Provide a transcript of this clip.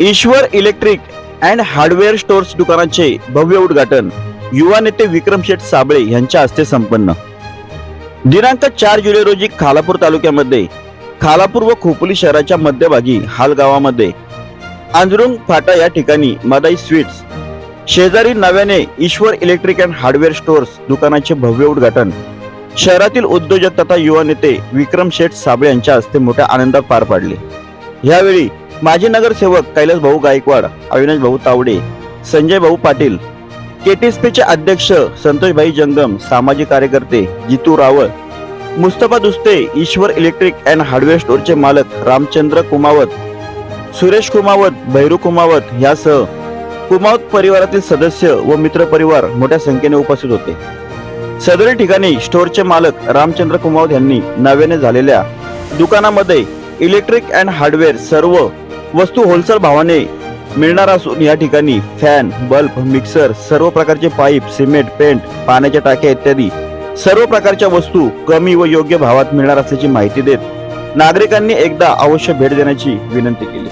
Ishwar electric and hardware stores दुकानाचे भव्य उद्घाटन युवा नेते विक्रम शेठ साबळे यांच्या हस्ते संपन्न. दिनांक चार जुलै रोजी खालापूर तालुक्यामध्ये खालापूर व खोपोली शहराच्या मध्यभागी हाल गावामध्ये आंजरुंग फाटा या ठिकाणी मदाई स्वीट्स शेजारी नव्याने Ishwar electric and hardware stores दुकानाचे भव्य उद्घाटन शहरातील उद्योजक तथा युवा नेते विक्रम शेठ साबळे यांच्या हस्ते मोठ्या आनंदात पार पाडले. यावेळी माजी नगरसेवक कैलास भाऊ गायकवाड अविनाश भाऊ तावडे संजय भाऊ पाटील केटीएसपीचे अध्यक्ष संतोषभाई जंगम सामाजिक कार्यकर्ते Jitu Rawal Mustafa Duste Ishwar electric and hardware स्टोअरचे मालक रामचंद्र कुमावत सुरेश कुमावत भैरू कुमावत यासह कुमावत परिवारातील सदस्य व मित्र परिवार मोठ्या संख्येने उपस्थित होते. सदरी ठिकाणी स्टोअरचे मालक रामचंद्र कुमावत यांनी नव्याने झालेल्या दुकानामध्ये इलेक्ट्रिक अँड हार्डवेअर सर्व वस्तू होलसेल भावाने मिळणार असून या ठिकाणी फॅन बल्ब मिक्सर सर्व प्रकारचे पाईप सिमेंट पेंट पाण्याच्या टाक्या इत्यादी सर्व प्रकारच्या वस्तू कमी व योग्य भावात मिळणार असल्याची माहिती देत नागरिकांनी एकदा अवश्य भेट देण्याची विनंती केली.